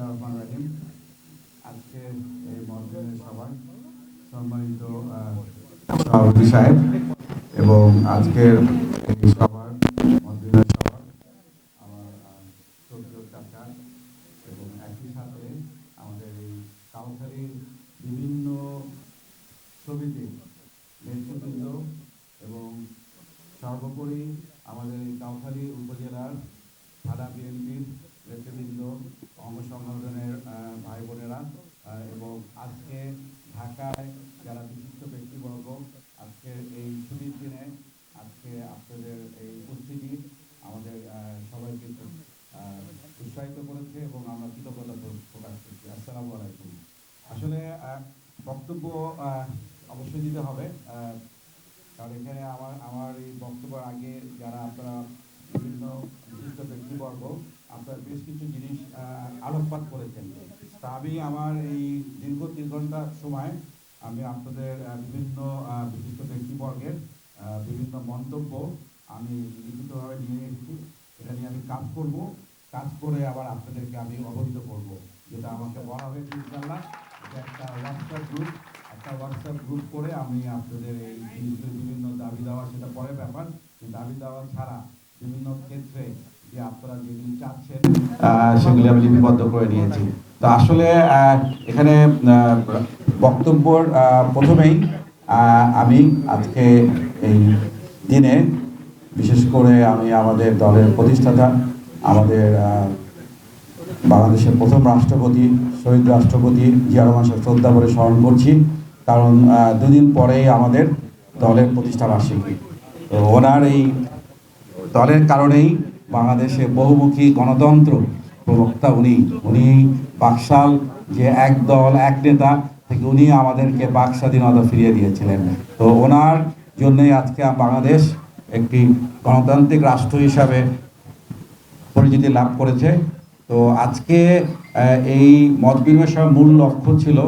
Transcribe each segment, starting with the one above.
বিসমিল্লাহ আজকে এই মসজিদের সভায় সম্মানিত সাহেব এবং আজকের এই সভার মসজিদের সভার আমার আহ, শ্রদ্ধেয় চাচা এবং একই সাথে আমাদের এই কাউখালীর বিভিন্ন সমিতি নেতৃবৃন্দ এবং সর্বোপরি আমাদের এই কাউখালী উপজেলার থানা বিএনপির নেতৃবৃন্দ অঙ্গ সংগঠনের আহ, ভাই বোনেরা আহ, এবং আজকে ঢাকায় যারা বিশিষ্ট ব্যক্তিবর্গ আজকে এই ছুটির দিনে আজকে আপনাদের এই উপস্থিতি আমাদের আহ, সবাইকে খুব, আহ, উৎসাহিত করেছে এবং আমরা কৃতজ্ঞতা প্র- প্রকাশ করছি আসসালামু আলাইকুম আসলে আহ, বক্তব্য আহ, অবশ্যই দিতে হবে আহ, কারণ এখানে আমার আমার এই বক্তব্যের আগে যারা আপনারা বিভিন্ন বিশিষ্ট ব্যক্তিবর্গ আপনারা বেশ কিছু জিনিস আহ, আলোকপাত করেছেন তা আমি আমার এই দীর্ঘ তিন ঘণ্টা সময় আমি আপনাদের আহ, বিভিন্ন আহ, বিশিষ্ট ব্যক্তিবর্গের আহ, বিভিন্ন মন্তব্য আমি লিখিতভাবে নিয়ে এসেছি এটা নিয়ে আমি কাজ করব কাজ করে আবার আপনাদেরকে আমি অবহিত করব যেটা আমাকে বলা হয়েছে ইনশাল্লাহ যে একটা হোয়াটসঅ্যাপ গ্রুপ একটা হোয়াটসঅ্যাপ গ্রুপ করে আমি আপনাদের এই বিভিন্ন দাবি সেটা পরে ব্যাপার। দাবি ছাড়া বিভিন্ন ক্ষেত্রে যে আপনারা যেগুলি চাচ্ছেন সেগুলি আমি লিপিবদ্ধ করে নিয়েছি। তো আসলে এখানে বক্তব্যর প্রথমেই আমি আজকে এই দিনে বিশেষ করে আমি আমাদের দলের প্রতিষ্ঠাতা, আমাদের বাংলাদেশের প্রথম রাষ্ট্রপতি শহীদ রাষ্ট্রপতি জিয়া রহমান সাহেব শ্রদ্ধা করে স্মরণ করছি। কারণ দুদিন পরেই আমাদের দলের প্রতিষ্ঠা বার্ষিকী তো ওনার এই দলের কারণেই বাংলাদেশে বহুমুখী গণতন্ত্র প্রবক্তা উনি। উনি বাকশাল যে এক দল, এক নেতা থেকে উনি আমাদেরকে বাক স্বাধীনতা ফিরিয়ে দিয়েছিলেন। তো ওনার জন্যই আজকে বাংলাদেশ একটি গণতান্ত্রিক রাষ্ট্র হিসাবে পরিচিতি লাভ করেছে। তো আজকে এই মত বিনিময় মূল লক্ষ্য ছিল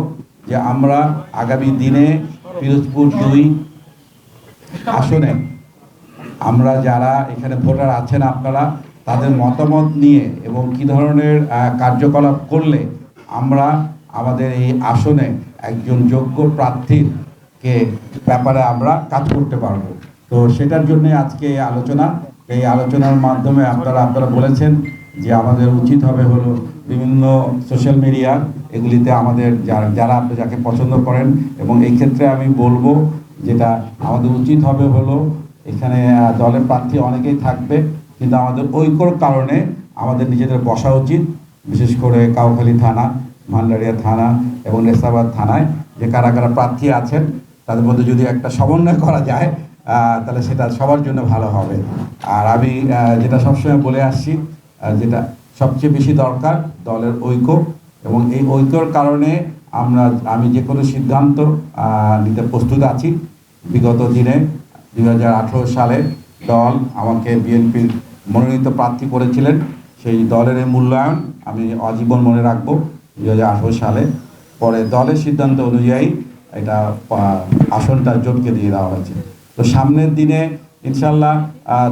যে আমরা আগামী দিনে পিরোজপুর দুই আসনে আমরা যারা এখানে ভোটার আছেন আপনারা, তাদের মতামত নিয়ে এবং কি ধরনের কার্যকলাপ করলে আমরা আমাদের এই আসনে একজন যোগ্য প্রার্থীর কে ব্যাপারে আমরা কাজ করতে পারব। তো সেটার জন্য আজকে এই আলোচনা, এই আলোচনার মাধ্যমে আপনারা আপনারা বলেছেন যে আমাদের উচিত হবে হলো বিভিন্ন সোশ্যাল মিডিয়া এগুলিতে আমাদের যারা যারা আপনি যাকে পছন্দ করেন এবং এই ক্ষেত্রে আমি বলব যেটা আমাদের উচিত হবে হলো এখানে দলের প্রার্থী অনেকেই থাকবে কিন্তু আমাদের ঐক্যর কারণে আমাদের নিজেদের বসা উচিত। বিশেষ করে কাউখালী থানা, ভান্ডারিয়া থানা এবং নেসাবাদ থানায় যে কারা কারা প্রার্থী আছেন তাদের মধ্যে যদি একটা সমন্বয় করা যায় তাহলে সেটা সবার জন্য ভালো হবে। আর আমি যেটা সবসময় বলে আসছি যেটা সবচেয়ে বেশি দরকার, দলের ঐক্য। এবং এই ঐক্যর কারণে আমরা, আমি যে কোনো সিদ্ধান্ত নিতে প্রস্তুত আছি। বিগত দিনে দুই হাজার আঠেরো সালে দল আমাকে বিএনপির মনোনীত প্রার্থী করেছিলেন। সেই দলের মূল্যায়ন আমি আজীবন মনে রাখব দু হাজার আঠেরো সালে। পরে দলের সিদ্ধান্ত অনুযায়ী এটা আসনটা জোটকে দিয়ে দেওয়া হয়েছে। তো সামনের দিনে ইনশাল্লাহ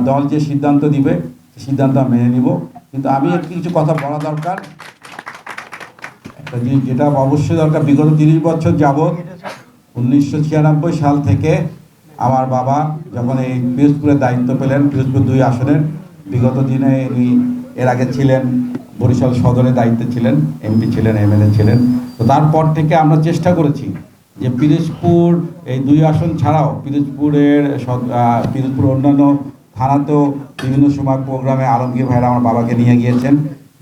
দল যে সিদ্ধান্ত দিবে সিদ্ধান্ত মেনে নিব। কিন্তু আমি একটু কিছু কথা বলা দরকার। একটা জিনিস যেটা অবশ্যই দরকার, বিগত তিরিশ বছর যাবৎ উনিশশো ছিয়ানব্বই সাল থেকে আমার বাবা যখন এই পিরোজপুরের দায়িত্ব পেলেন, পিরোজপুর দুই আসনের, বিগত দিনে উনি এর আগে ছিলেন, বরিশাল সদরের দায়িত্বে ছিলেন, এমপি ছিলেন, এমএলএ ছিলেন। তো তারপর থেকে আমরা চেষ্টা করেছি যে পিরোজপুর, এই দুই আসন ছাড়াও পিরোজপুরের পিরোজপুর অন্যান্য থানাতেও বিভিন্ন সময় প্রোগ্রামে আলমগীর ভাইরা আমার বাবাকে নিয়ে গিয়েছেন।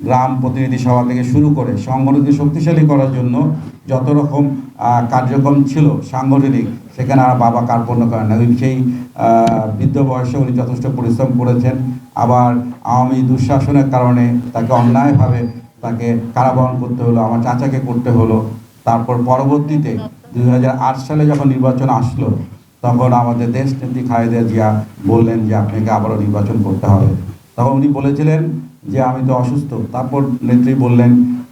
গ্রাম প্রতিনিধি সভা থেকে শুরু করে সংগঠনকে শক্তিশালী করার জন্য যত রকম কার্যক্রম ছিল সাংগঠনিক, সেখানে আর বাবা কার্পণ্য করেন না। সেই বৃদ্ধ বয়সে উনি যথেষ্ট পরিশ্রম করেছেন। আবার আওয়ামী দুঃশাসনের কারণে তাকে অন্যায়ভাবে তাকে কারাবরণ করতে হলো, আমার চাচাকে করতে হলো। তারপর পরবর্তীতে দু হাজার আট সালে যখন নির্বাচন আসলো তখন আমাদের দেশ নেত্রী খালেদা জিয়া বললেন যে আপনাকে আবারও নির্বাচন করতে হবে। তখন উনি বলেছিলেন যে, আমি তো অসুস্থ। তারপর নেত্রী বললেন,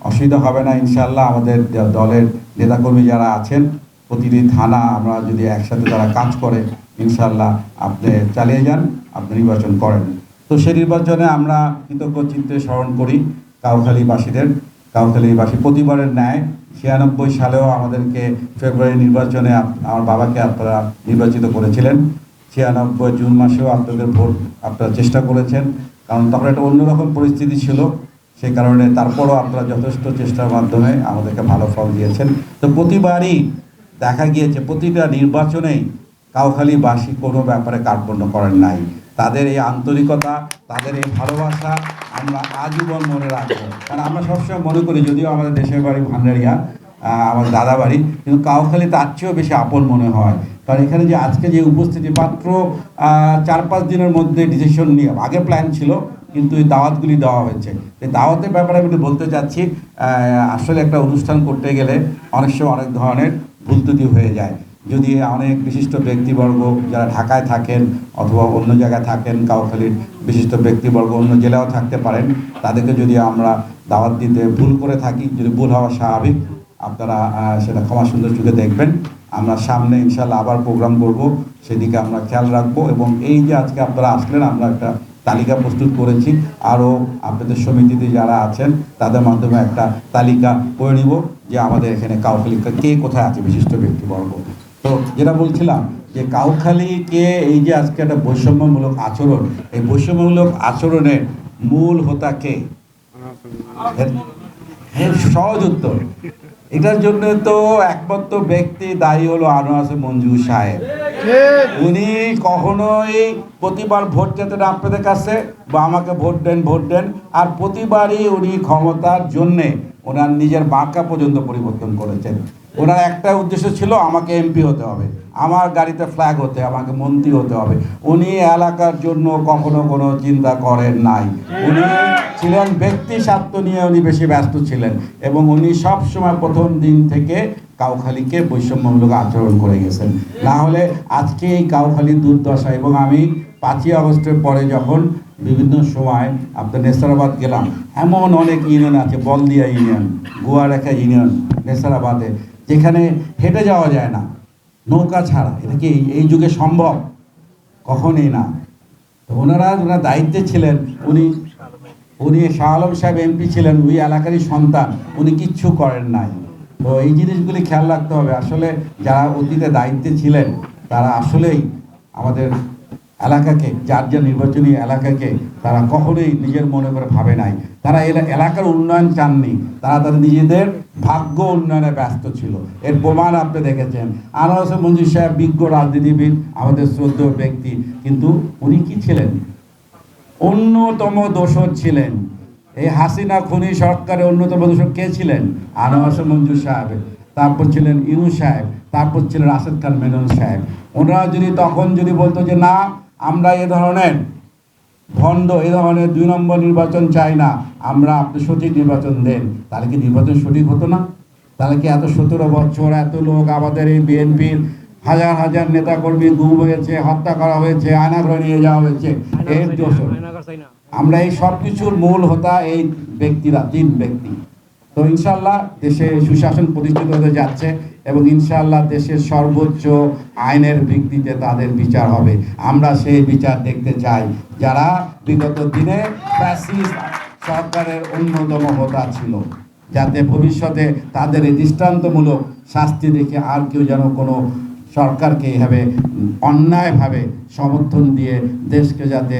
অসুবিধা হবে না ইনশাল্লাহ আমাদের দলের নেতাকর্মী যারা আছেন, প্রতিটি থানা আমরা যদি একসাথে তারা কাজ করে ইনশাল্লাহ আপনি চালিয়ে যান, আপনি নির্বাচন করেন। তো সেই নির্বাচনে আমরা কৃতজ্ঞ চিত্তে স্মরণ করি কাউখালীবাসীদের। কাউখালীবাসী প্রতিবারের ন্যায় ছিয়ানব্বই সালেও আমাদেরকে ফেব্রুয়ারি নির্বাচনে আমার বাবাকে আপনারা নির্বাচিত করেছিলেন। ছিয়ানব্বই জুন মাসেও আপনাদের ভোট আপনারা চেষ্টা করেছেন। কারণ তখন একটা অন্যরকম পরিস্থিতি ছিল। সেই কারণে তারপরও আপনারা যথেষ্ট চেষ্টার মাধ্যমে আমাদেরকে ভালো ফল দিয়েছেন। তো প্রতিবারই দেখা গিয়েছে, প্রতিটা নির্বাচনেই কাউখালীবাসী কোনো ব্যাপারে কার্পণ্য করেন নাই। তাদের এই আন্তরিকতা, তাদের এই ভালোবাসা আমরা আজীবন মনে রাখব। কারণ আমরা সবসময় মনে করি, যদিও আমাদের দেশের বাড়ি ভান্ডারিয়া আমার দাদা বাড়ি, কিন্তু কাউখালী তার চেয়েও বেশি আপন মনে হয়। কারণ এখানে যে আজকে যে উপস্থিতি, মাত্র চার পাঁচ দিনের মধ্যে ডিসিশন নিয়ে, আগে প্ল্যান ছিল, কিন্তু এই দাওয়াতগুলি দেওয়া হয়েছে। এই দাওয়াতের ব্যাপারে আমি বলতে চাচ্ছি আসলে একটা অনুষ্ঠান করতে গেলে অনেক সময় অনেক ধরনের ভুল হয়ে যায়। যদি অনেক বিশিষ্ট ব্যক্তিবর্গ যারা ঢাকায় থাকেন অথবা অন্য জায়গায় থাকেন কাউখালীর বিশিষ্ট ব্যক্তিবর্গ অন্য জেলাও থাকতে পারেন, তাদেরকে যদি আমরা দাওয়াত দিতে ভুল করে থাকি, যদি ভুল হওয়া স্বাভাবিক, আপনারা সেটা ক্ষমা সুন্দর চোখে দেখবেন। আমরা সামনে ইনশাল্লাহ আবার প্রোগ্রাম করব, সেদিকে আমরা খেয়াল রাখব এবং এই যে আজকে আপনারা আসলেন, আমরা একটা তালিকা প্রস্তুত করেছি। আরও আপনাদের সমিতিতে যারা আছেন, তাদের মাধ্যমে একটা তালিকা করে নিব যে আমাদের এখানে কাউখালী কে কোথায় আছে বিশিষ্ট ব্যক্তিবর্গ। তো যেটা বলছিলাম যে কাউখালীকে এই যে আজকে একটা বৈষম্যমূলক আচরণ, এই বৈষম্যমূলক আচরণের মূল হোতা কে? এর- এর সহজ উত্তর। এটার জন্য তো একমাত্র ব্যক্তি দায়ী হলো আনোয়ার মঞ্জু সাহেব। উনি কখনোই প্রতিবার ভোট যেতেন আপনাদের কাছে বা আমাকে ভোট দেন ভোট দেন, আর প্রতিবারই উনি ক্ষমতার জন্যে ওনার নিজের বাঁকা পর্যন্ত পরিবর্তন করেছেন। ওনার একটা উদ্দেশ্য ছিল, আমাকে এমপি হতে হবে। আমার গাড়িতে ফ্ল্যাগ হতে, আমাকে মন্ত্রী হতে হবে। উনি এলাকার জন্য কখনো কোনো চিন্তা করেন নাই। উনি ছিলেন ব্যক্তি স্বার্থ নিয়ে উনি বেশি ব্যস্ত ছিলেন এবং উনি সব সময় প্রথম দিন থেকে কাউখালীকে বৈষম্যমূলক আচরণ করে গেছেন। না হলে আজকে এই কাউখালীর দুর্দশা এবং আমি পাঁচই আগস্টের পরে যখন বিভিন্ন সময় আপনার নেসারাবাদ গেলাম, এমন অনেক ইউনিয়ন আছে, বলদিয়া ইউনিয়ন, গুয়ারেখা ইউনিয়ন, নেসারাবাদে। যেখানে হেঁটে যাওয়া যায় না, নৌকা ছাড়া, এটা কি এই- যুগে সম্ভব? কখনই না। তো ওনারা ওনার দায়িত্বে ছিলেন উনি। উনি শাহ আলম সাহেব এমপি ছিলেন ওই এলাকারই সন্তান, উনি কিচ্ছু করেন নাই। তো এই জিনিসগুলি খেয়াল রাখতে হবে। আসলে যারা অতীতে দায়িত্বে ছিলেন, তারা আসলেই আমাদের এলাকাকে, যার যা নির্বাচনী এলাকাকে তারা কখনোই নিজের মনে করে ভাবে নাই। তারা এলা- এলাকার উন্নয়ন চাননি। তারা তাদের নিজেদের ভাগ্য উন্নয়নে ব্যস্ত ছিল। এর প্রমাণ আপনি দেখেছেন। আনোয়ার হোসেন মঞ্জুর সাহেব বিজ্ঞ রাজনীতিবিদ, আমাদের শ্রদ্ধেয় ব্যক্তি। কিন্তু উনি কি ছিলেন? অন্যতম দোষর ছিলেন। এই হাসিনা খুনি সরকারের অন্যতম দোষর কে ছিলেন? আনোয়ার হোসেন মঞ্জুর সাহেব। তারপর ছিলেন ইনু সাহেব। তারপর ছিলেন রাশেদ খান মেনন সাহেব। ওনারা যদি তখন যদি বলতো যে না আমরা এ ধরনের ভণ্ড এ ধরনের দুই নম্বর নির্বাচন চাই না। আমরা আপনি সঠিক নির্বাচন দেন। তাহলে কি নির্বাচন সঠিক হতো না? তাহলে কি এত সতেরো বছর এত লোক আমাদের এই বিএনপির হাজার হাজার নেতাকর্মী গুম হয়েছে হত্যা করা হয়েছে আয়না ঘরে নিয়ে যাওয়া হয়েছে? এর দোষ আমরা এই সব কিছুর মূল হতা এই ব্যক্তিরা তিন ব্যক্তি। তো ইনশাল্লাহ দেশে সুশাসন প্রতিষ্ঠিত হতে যাচ্ছে। এবং ইনশাল্লাহ দেশের সর্বোচ্চ আইনের ভিত্তিতে তাদের বিচার হবে। আমরা সেই বিচার দেখতে চাই। যারা বিগত দিনে সরকারের অন্যতম হোতা ছিল, যাতে ভবিষ্যতে তাদের এই দৃষ্টান্তমূলক শাস্তি দেখে আর কেউ যেন কোনো সরকারকে এভাবে অন্যায়ভাবে সমর্থন দিয়ে দেশকে যাতে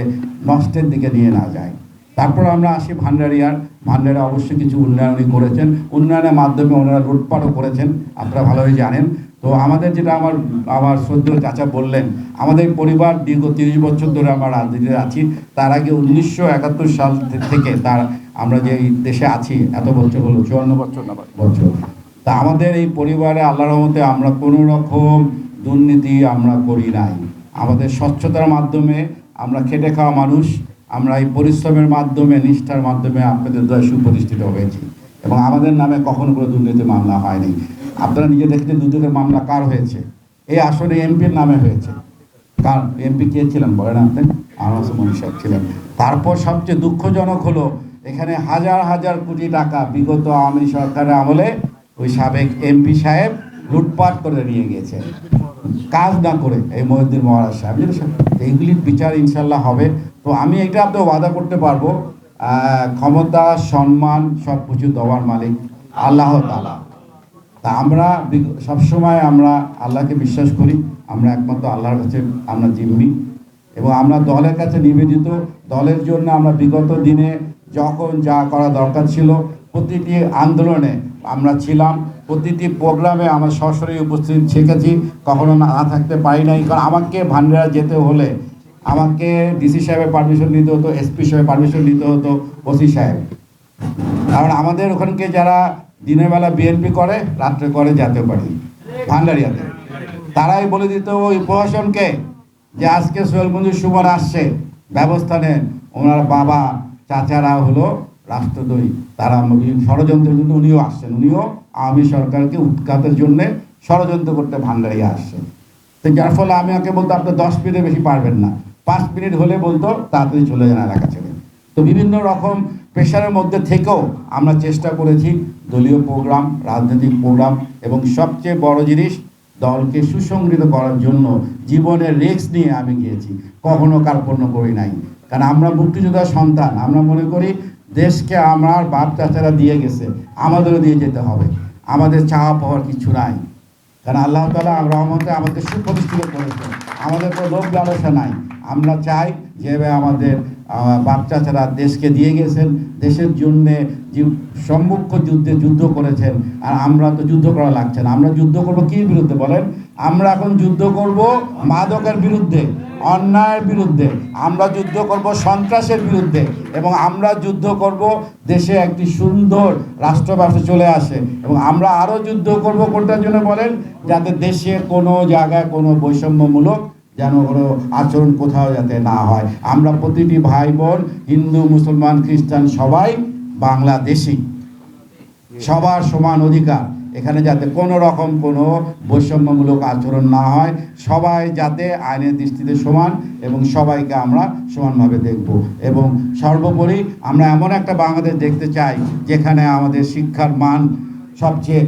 নষ্টের দিকে নিয়ে না যায়। তারপর আমরা আসি ভান্ডারিয়ার ভান্ডারে অবশ্যই কিছু উন্নয়নই করেছেন। উন্নয়নের মাধ্যমে ওনারা লুটপাটও করেছেন আপনারা ভালোভাবে জানেন। তো আমাদের যেটা আমার আমার শ্রদ্ধেয় চাচা বললেন আমাদের পরিবার দীর্ঘ তিরিশ বছর ধরে আমরা রাজনীতিতে আছি। তার আগে উনিশশো একাত্তর সাল থেকে তার আমরা যে এই দেশে আছি এত বছর হলো। চুয়ান্ন বছর না বছর। তা আমাদের এই পরিবারে আল্লাহ রহমতে আমরা কোনো রকম দুর্নীতি আমরা করি নাই। আমাদের স্বচ্ছতার মাধ্যমে আমরা খেটে খাওয়া মানুষ আমরা এই পরিশ্রমের মাধ্যমে, নিষ্ঠার মাধ্যমে আপনাদের দয় সুপ্রতিষ্ঠিত হয়েছি। এবং আমাদের নামে কখনো কোনো দুর্নীতি মামলা হয়নি। আপনারা নিজে দেখেছেন দুদকের মামলা কার হয়েছে? এই আসলে এমপির নামে হয়েছে। কার? এমপি কে ছিলেন? বলেন আপনি। আনাস সাহেব ছিলেন। তারপর সবচেয়ে দুঃখজনক হলো, এখানে হাজার হাজার কোটি টাকা বিগত আওয়ামী সরকারের আমলে ওই সাবেক এমপি সাহেব লুটপাট করে নিয়ে গেছে। কাজ না করে, এই মহিউদ্দিন মহারাজ সাহেব, এইগুলির বিচার ইনশাল্লাহ হবে। তো আমি এটা আপনাকে ওয়াদা করতে পারব ক্ষমতা, সম্মান, সব কিছু দেওয়ার মালিক আল্লাহ তালা তা আমরা সবসময় আমরা আল্লাহকে বিশ্বাস করি, আমরা একমাত্র আল্লাহর কাছে আমরা জিম্মি। এবং আমরা দলের কাছে নিবেদিত, দলের জন্য আমরা বিগত দিনে যখন যা করা দরকার ছিল, প্রতিটি আন্দোলনে আমরা ছিলাম, প্রতিটি প্রোগ্রামে আমরা সরাসরি উপস্থিত শিখেছি কখনো না থাকতে পারি নাই, কারণ আমাকে ভান্ডারা যেতে হলে আমাকে ডিসি সাহেবের পারমিশন নিতে হতো এসপি সাহেবের পারমিশন নিতে হতো ওসি সাহেব। কারণ আমাদের ওখানকে যারা দিনের বেলা বিএনপি করে, রাত্রে করে জাতীয় পার্টি, ভান্ডারিয়াতে। তারাই বলে দিত, ওই প্রশাসনকে যে আজকে সোহেল মঞ্জুর সুমন আসছে, ব্যবস্থা নেন। ওনার বাবা, চাচারা হলো রাষ্ট্রদ্রোহী। তারা ষড়যন্ত্রের জন্য উনিও আসছেন। উনিও আওয়ামী সরকারকে উৎখাতের জন্য ষড়যন্ত্র করতে ভান্ডারিয়া আসছেন। তো যার ফলে আমি ওকে বলতো আপনি দশ মিনিটের বেশি পারবেন না। পাঁচ মিনিট হলে বলতো, তাড়াতাড়ি চলে যান এলাকা ছেড়ে। তো বিভিন্ন রকম প্রেশারের মধ্যে থেকেও আমরা চেষ্টা করেছি দলীয় প্রোগ্রাম, রাজনৈতিক প্রোগ্রাম, এবং সবচেয়ে বড় জিনিস, দলকে সুসংগঠিত করার জন্য জীবনের রিস্ক নিয়ে আমি গিয়েছি। কখনো কার্পণ্য করি নাই। কারণ আমরা মুক্তিযোদ্ধার সন্তান, আমরা মনে করি দেশকে আমার বাপ চাচারা দিয়ে গেছে, আমাদেরও দিয়ে যেতে হবে। আমাদের চাওয়া পাওয়ার কিছু নাই। কারণ আল্লাহ তালা রহমতে আমাদের সুপ্রতিষ্ঠিত করেছেন। আমাদের কোনো লোভ লালসা নাই। আমরা চাই যেভাবে আমাদের বাচ্চা ছাড়া দেশকে দিয়ে গেছেন, দেশের জন্যে যে সম্মুখ যুদ্ধে যুদ্ধ করেছেন, আর আমরা তো যুদ্ধ করা লাগছে না। আমরা যুদ্ধ করব কি বিরুদ্ধে বলেন? আমরা এখন যুদ্ধ করব মাদকের বিরুদ্ধে, অন্যায়ের বিরুদ্ধে। আমরা যুদ্ধ করব সন্ত্রাসের বিরুদ্ধে। এবং আমরা যুদ্ধ করব দেশে একটি সুন্দর রাষ্ট্র ব্যবস্থা চলে আসে। এবং আমরা আরও যুদ্ধ করব কোনটার জন্য বলেন? যাতে দেশে কোনো জায়গায় কোনো বৈষম্যমূলক যেন কোনো আচরণ কোথাও যাতে না হয়। আমরা প্রতিটি ভাই বোন হিন্দু, মুসলমান, খ্রিস্টান সবাই বাংলাদেশি। সবার সমান অধিকার। এখানে যাতে কোনো রকম কোনো বৈষম্যমূলক আচরণ না হয়, সবাই যাতে আইনের দৃষ্টিতে সমান এবং সবাইকে আমরা সমানভাবে দেখব। এবং সর্বোপরি আমরা এমন একটা বাংলাদেশ দেখতে চাই, যেখানে আমাদের শিক্ষার মান সবচেয়ে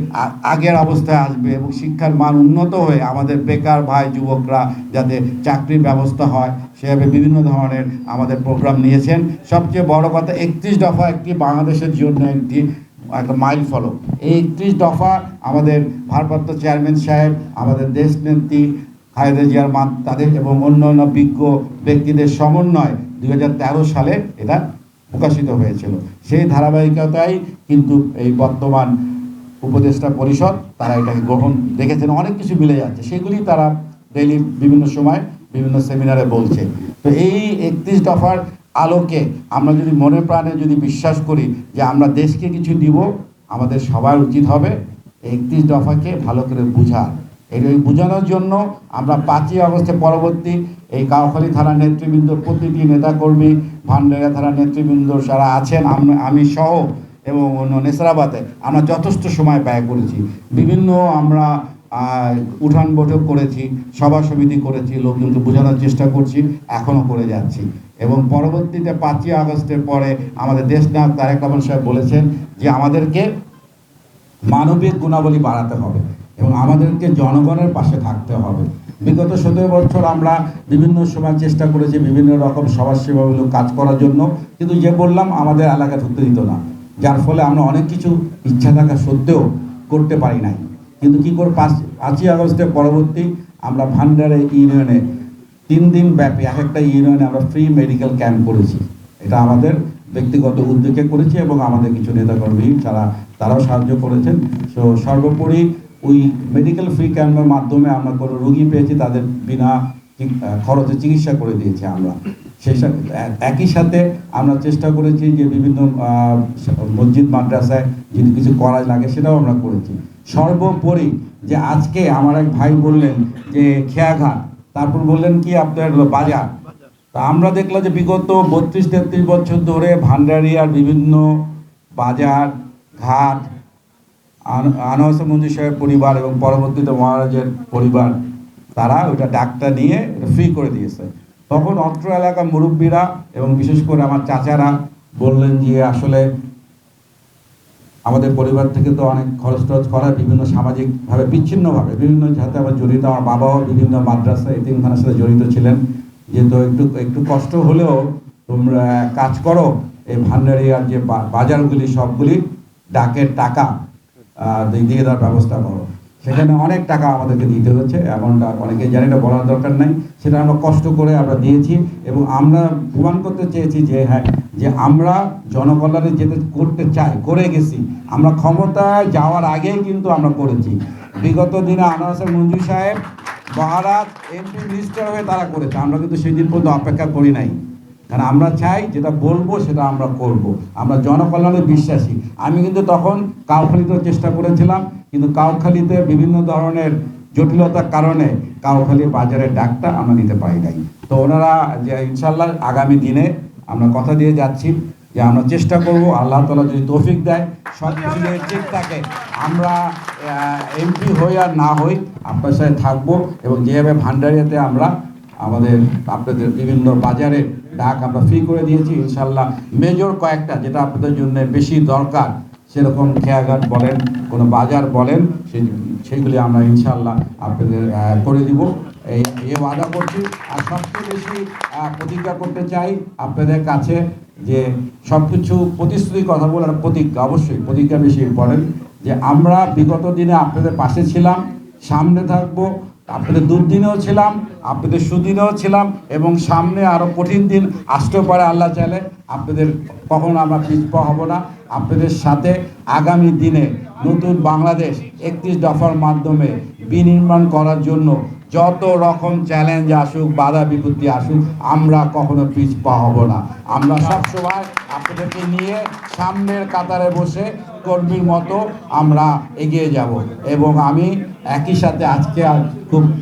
আগের অবস্থায় আসবে এবং শিক্ষার মান উন্নত হয়ে আমাদের বেকার ভাই, যুবকরা যাতে চাকরির ব্যবস্থা হয়, সেভাবে বিভিন্ন ধরনের আমাদের প্রোগ্রাম নিয়েছেন। সবচেয়ে বড় কথা, একত্রিশ দফা একটি বাংলাদেশের জন্য একটি, একটা মাইল ফলক এই একত্রিশ দফা আমাদের ভারপ্রাপ্ত চেয়ারম্যান সাহেব, আমাদের দেশ নেত্রী খালেদা জিয়ার মান তাদের এবং অন্য অন্য বিজ্ঞ ব্যক্তিদের সমন্বয় দু হাজার তেরো সালে এটা প্রকাশিত হয়েছিল। সেই ধারাবাহিকতাই কিন্তু এই বর্তমান উপদেষ্টা পরিষদ, তারা এটাকে গ্রহণ দেখেছেন, অনেক কিছু মিলে যাচ্ছে। সেগুলি তারা ডেইলি বিভিন্ন সময় বিভিন্ন সেমিনারে বলছে। তো এই একত্রিশ দফার আলোকে আমরা যদি মনে প্রাণে যদি বিশ্বাস করি যে আমরা দেশকে কিছু দিব, আমাদের সবার উচিত হবে একত্রিশ দফাকে ভালো করে বোঝার এই বোঝানোর জন্য আমরা পাঁচই আগস্টে পরবর্তী এই কাউখালী থানার নেতৃবৃন্দ, প্রতিটি নেতাকর্মী, ভান্ডারিয়া থানার নেতৃবৃন্দ যারা আছেন, আম- আমি সহ এবং অন্য নেসরাবাদে আমরা যথেষ্ট সময় ব্যয় করেছি। বিভিন্ন আমরা উঠান বৈঠক করেছি, সভা সমিতি করেছি, লোকজনকে বোঝানোর চেষ্টা করছি এখনও করে যাচ্ছি। এবং পরবর্তীতে পাঁচই আগস্টের পরে আমাদের দেশ নায়ক তারেক রহমান সাহেব বলেছেন যে আমাদেরকে মানবিক গুণাবলী বাড়াতে হবে এবং আমাদেরকে জনগণের পাশে থাকতে হবে। বিগত সতেরো বছর আমরা বিভিন্ন সময় চেষ্টা করেছি বিভিন্ন রকম সমাজসেবামূলক কাজ করার জন্য, কিন্তু যে বললাম আমাদের এলাকা ঢুকতে দিত না। যার ফলে আমরা অনেক কিছু ইচ্ছা থাকা সত্ত্বেও করতে পারি নাই। কিন্তু কি করে পাঁচ পাঁচই আগস্টের পরবর্তী আমরা ভান্ডারে ইউনিয়নে তিন দিন ব্যাপী এক একটা ইউনিয়নে আমরা ফ্রি মেডিকেল ক্যাম্প করেছি। এটা আমাদের ব্যক্তিগত উদ্যোগে করেছি এবং আমাদের কিছু নেতাকর্মী যারা, তারাও সাহায্য করেছেন। তো সর্বোপরি ওই মেডিকেল ফ্রি ক্যাম্পের মাধ্যমে আমরা কোনো রোগী পেয়েছি, তাদের বিনা খরচে চিকিৎসা করে দিয়েছি আমরা। সেই একই সাথে আমরা চেষ্টা করেছি যে বিভিন্ন মসজিদ, মাদ্রাসায় যদি কিছু করা লাগে সেটাও আমরা করেছি। সর্বোপরি যে আজকে আমার এক ভাই বললেন যে খেয়াঘাট, তারপর বললেন কি আপনার বাজার। তা আমরা দেখলাম যে বিগত বত্রিশ, তেত্রিশ বছর ধরে ভান্ডারিয়ার বিভিন্ন বাজার, ঘাট, আন- আনোয়ার মঞ্জুর সাহেব পরিবার এবং পরবর্তীতে মহারাজের পরিবার, তারা ওইটা ডাকটা নিয়ে ফ্রি করে দিয়েছে। তখন অত্র এলাকার মুরব্বীরা এবং বিশেষ করে আমার চাচারা বললেন যে আসলে আমাদের পরিবার থেকে তো অনেক খরচ টরচ করা বিভিন্ন সামাজিকভাবে বিচ্ছিন্নভাবে বিভিন্ন সাথে আবার জড়িত, আমার বাবাও বিভিন্ন মাদ্রাসা এতিমখানার সাথে জড়িত ছিলেন। যে তো একটু একটু কষ্ট হলেও তোমরা কাজ করো, এই ভান্ডারিয়ার যে বাজারগুলি সবগুলি ডাকের টাকা দিয়ে দেওয়ার ব্যবস্থা করো। সেখানে অনেক টাকা আমাদেরকে দিতে হচ্ছে এমনটা অনেকে জানি না, বলার দরকার নাই। সেটা আমরা কষ্ট করে আমরা দিয়েছি এবং আমরা প্রমাণ করতে চেয়েছি যে হ্যাঁ যে আমরা জনকল্যাণে যেতে করতে চাই, করে গেছি। আমরা ক্ষমতায় যাওয়ার আগেই কিন্তু আমরা করেছি। বিগত দিনে আনোয়ার হোসেন মঞ্জু সাহেব, মহারাজ, এমপি মিনিস্টার হয়ে তারা করেছে। আমরা কিন্তু সেই দিন পর্যন্ত অপেক্ষা করি নাই। কারণ আমরা চাই যেটা বলব, সেটা আমরা করব। আমরা জনকল্যাণে বিশ্বাসী আমি কিন্তু তখন কাউখালিতেও চেষ্টা করেছিলাম, কিন্তু কাউখালিতে বিভিন্ন ধরনের জটিলতার কারণে কাউখালি বাজারের ডাকটা আমরা নিতে পারি নাই তো ওনারা যে ইনশাল্লাহ আগামী দিনে আমরা কথা দিয়ে যাচ্ছি যে আমরা চেষ্টা করব, আল্লাহ তালা যদি তৌফিক দেয় সব কিছু ঠিক থাকে আমরা এমপি হই আর না হই, আপনার সাথে থাকব এবং যেভাবে ভান্ডারিয়াতে আমরা আমাদের আপনাদের বিভিন্ন বাজারে ডাক আমরা ফ্রি করে দিয়েছি, ইনশাল্লাহ। মেজর কয়েকটা যেটা আপনাদের জন্য বেশি দরকার, সেরকম খেয়াঘাট বলেন, কোনো বাজার বলেন, সেই সেইগুলি আমরা ইনশাল্লাহ আপনাদের করে দিব। এই এ ওয়াদা করছি। আর সবচেয়ে বেশি প্রতিজ্ঞা করতে চাই আপনাদের কাছে যে সব কিছু প্রতিশ্রুতির কথা বলার প্রতিজ্ঞা, অবশ্যই প্রতিজ্ঞা বেশি ইম্পর্টেন্ট যে আমরা বিগত দিনে আপনাদের পাশে ছিলাম, সামনে থাকব আপনাদের দুর্দিনেও ছিলাম, আপনাদের সুদিনেও ছিলাম এবং সামনে আরও কঠিন দিন আসতেও পারে, আল্লাহ চাইলে। আপনাদের কখনো আমরা পিছপা হব না। আপনাদের সাথে আগামী দিনে নতুন বাংলাদেশ একত্রিশ দফার মাধ্যমে বিনির্মাণ করার জন্য যত রকম চ্যালেঞ্জ আসুক, বাধা বিপত্তি আসুক, আমরা কখনো পিছপা হব না। আমরা সব সময় আপনাদেরকে নিয়ে সামনের কাতারে বসে কর্মীর মতো আমরা এগিয়ে যাব। এবং আমি একই সাথে আজকে আর খুব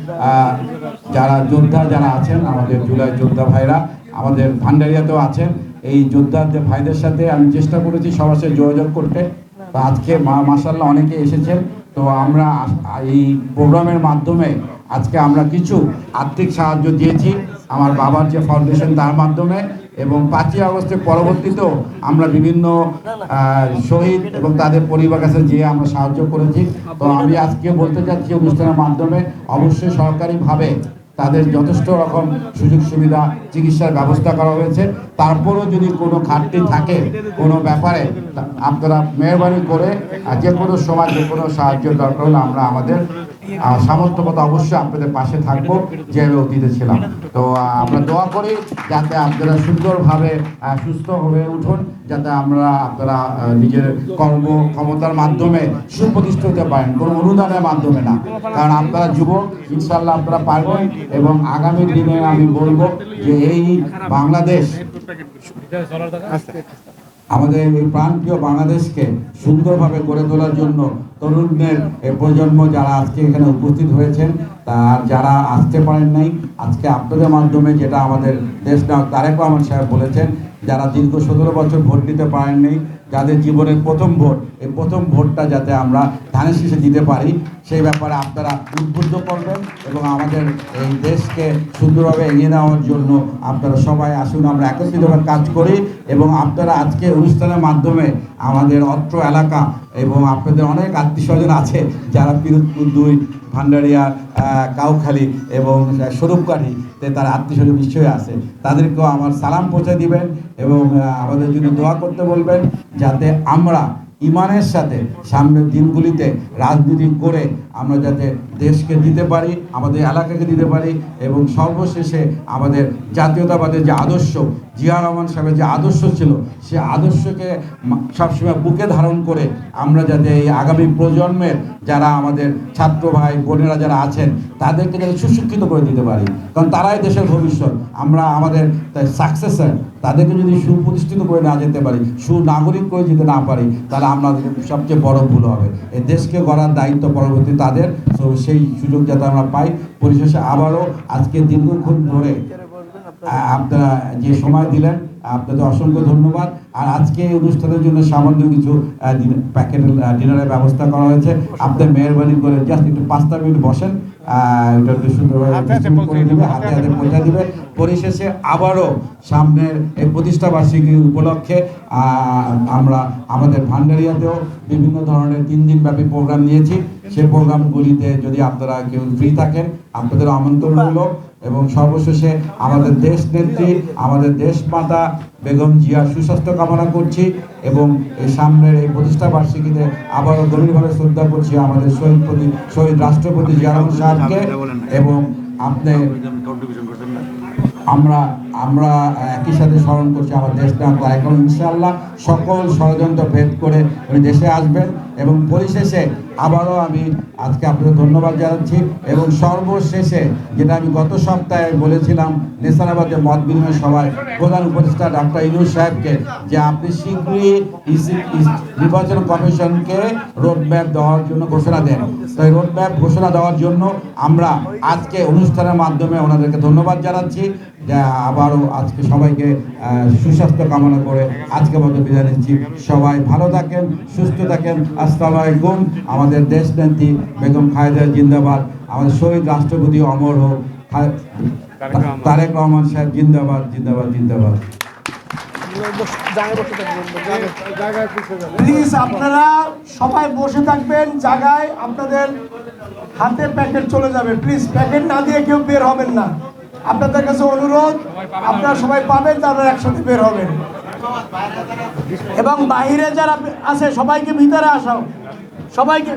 যারা যোদ্ধা যারা আছেন, আমাদের জুলাই যোদ্ধা ভাইরা, আমাদের ভান্ডারিয়াতেও আছেন, এই যোদ্ধাদের ভাইদের সাথে আমি চেষ্টা করেছি সবার সাথে যোগাযোগ করতে। আজকে মা- মাসাল্লাহ অনেকে এসেছেন। তো আমরা এই প্রোগ্রামের মাধ্যমে আজকে আমরা কিছু আর্থিক সাহায্য দিয়েছি আমার বাবার যে ফাউন্ডেশন তার মাধ্যমে এবং পাঁচই আগস্টের পরবর্তীতেও আমরা বিভিন্ন শহীদ এবং তাদের পরিবার কাছে যেয়ে আমরা সাহায্য করেছি। তো আমি আজকে বলতে চাচ্ছি অনুষ্ঠানের মাধ্যমে অবশ্যই সরকারিভাবে তাদের যথেষ্ট রকম সুযোগ সুবিধা চিকিৎসার ব্যবস্থা করা হয়েছে। তারপরও যদি কোনো ঘাটতি থাকে কোনো ব্যাপারে আপনারা মেহরবানি করে যে কোনো সময় যে কোনো সাহায্য দরকার হলে আমরা আমাদের আহ, সামর্থ্য মতো অবশ্যই আপনাদের পাশে থাকব যেভাবে অতীতে ছিলাম। তো আমরা দোয়া করি যাতে আপনারা সুন্দরভাবে সুস্থ হয়ে উঠুন যাতে আমরা আপনারা নিজের কর্ম ক্ষমতার মাধ্যমে সুপ্রতিষ্ঠিত হতে পারেন। কোনো অনুদানের মাধ্যমে না। কারণ আপনারা যুবক ইনশাল্লাহ আপনারা পারবেন এবং আগামী দিনে আমি বলব যে এই বাংলাদেশ আমাদের এই প্রাণপ্রিয় বাংলাদেশকে সুন্দরভাবে গড়ে তোলার জন্য তরুণদের এ প্রজন্ম যারা আজকে এখানে উপস্থিত হয়েছেন, তার যারা আসতে পারেন নাই, আজকে আপনাদের মাধ্যমে যেটা আমাদের দেশ নায়ক তারেক রহমান সাহেব বলেছেন যারা দীর্ঘ সতেরো বছর ভোট দিতে পারেননি, যাদের জীবনের প্রথম ভোট, এই প্রথম ভোটটা যাতে আমরা ধানের শীষে দিতে পারি, সেই ব্যাপারে আপনারা উদ্বুদ্ধ করবেন এবং আমাদের এই দেশকে সুন্দরভাবে এগিয়ে নেওয়ার জন্য আপনারা সবাই আসুন, আমরা একত্রিতভাবে কাজ করি এবং আপনারা আজকে অনুষ্ঠানের মাধ্যমে আমাদের অত্র এলাকা এবং আপনাদের অনেক আত্মীয় স্বজন আছে যারা পিরোজপুর দুই ভান্ডারিয়া কাউখালি এবং স্বরূপকাঠিতে তার আত্মীয় নিশ্চয়ই আছে। তাদেরকেও আমার সালাম পৌঁছে দিবেন এবং আমাদের জন্য দোয়া করতে বলবেন যাতে আমরা ইমানের সাথে সামনের দিনগুলিতে রাজনীতি করে আমরা যাতে দেশকে দিতে পারি, আমাদের এলাকাকে দিতে পারি এবং সর্বশেষে আমাদের জাতীয়তাবাদের যে আদর্শ জিয়া রহমান সাহেবের যে আদর্শ ছিল, সে আদর্শকে সবসময় বুকে ধারণ করে আমরা যাতে এই আগামী প্রজন্মের যারা আমাদের ছাত্র ভাই, বোনেরা যারা আছেন, তাদেরকে যাতে সুশিক্ষিত করে দিতে পারি। কারণ তারাই দেশের ভবিষ্যৎ। আমরা আমাদের সাকসেসার তাদেরকে যদি সুপ্রতিষ্ঠিত করে না যেতে পারি, সুনাগরিক করে যেতে না পারি, তাহলে আমরা সবচেয়ে বড় ভুল হবে। এই দেশকে গড়ার দায়িত্ব পরবর্তী তাদের সেই সুযোগ যাতে আমরা পাই, পরিশেষে আবারও আজকে দীর্ঘক্ষণ ধরে আপনারা যে সময় দিলেন আপনাদের অসংখ্য ধন্যবাদ। আর আজকে এই অনুষ্ঠানের জন্য সামান্য কিছু প্যাকেট ডিনারের ব্যবস্থা করা হয়েছে। আপনার মেহরবানি করে জাস্ট একটু পাঁচটা মিনিট বসেন। আহ, একটু সুন্দরভাবে হাতে হাতে distribute করে পৌঁছে দিবে দিবে, হাতে হাতে পৌঁছে দিবে। পরিশেষে আবারও সামনের এই প্রতিষ্ঠা বার্ষিকী উপলক্ষে আমরা আমাদের ভান্ডারিয়াতেও বিভিন্ন ধরনের তিন দিন ব্যাপী প্রোগ্রাম নিয়েছি সেই প্রোগ্রামগুলিতে যদি আপনারা কেউ ফ্রি থাকেন আপনাদের আমন্ত্রণ রইল। এবং সর্বশেষে আমাদের দেশ নেত্রী আমাদের দেশ মাতা বেগম জিয়া সুস্বাস্থ্য কামনা করছি এবং এই সামনের এই প্রতিষ্ঠা বার্ষিকীতে আবারও গভীরভাবে শ্রদ্ধা করছি আমাদের শহীদ প্রতি শহীদ রাষ্ট্রপতি জিয়া রহমান সাহেবকে এবং আপনি আমরা আমরা একই সাথে স্মরণ করছি আমার দেশ নাম এখন ইনশাআল্লাহ সকল ষড়যন্ত্র ভেদ করে উনি দেশে আসবেন এবং পরিশেষে আবারও আমি আজকে আপনাদের ধন্যবাদ জানাচ্ছি এবং সর্বশেষে যেটা আমি গত সপ্তাহে বলেছিলাম, নেসারাবাদে মত বিনিময় সভায় প্রধান উপদেষ্টা ডাক্তার ইনুর সাহেবকে যে আপনি শীঘ্রই নির্বাচন কমিশনকে রোডম্যাপ দেওয়ার জন্য ঘোষণা দেন। তো এই রোডম্যাপ ঘোষণা দেওয়ার জন্য আমরা আজকে অনুষ্ঠানের মাধ্যমে ওনাদেরকে ধন্যবাদ জানাচ্ছি। আবারও আজকে সবাইকে সুস্বাস্থ্য কামনা করে আজকে মতো বিদায় নিচ্ছি। সবাই ভালো থাকেন, সুস্থ থাকেন। আসসালামু আলাইকুম। আমাদের দেশ নেত্রী বেগম খালেদা জিন্দাবাদ আমাদের শহীদ রাষ্ট্রপতি অমর হোক তারেক রহমান। সাহেব জিন্দাবাদ জিন্দাবাদ জিন্দাবাদ। প্লিজ আপনারা সবাই বসে থাকবেন জায়গায় আপনাদের হাতে প্যাকেট চলে যাবে। প্লিজ প্যাকেট না দিয়ে কেউ বের হবেন না। আপনাদের কাছে অনুরোধ আপনারা সবাই পাবেন তারপর একসাথে বের হবেন। এবং বাইরে যারা আছে সবাইকে ভিতরে আসাও সবাইকে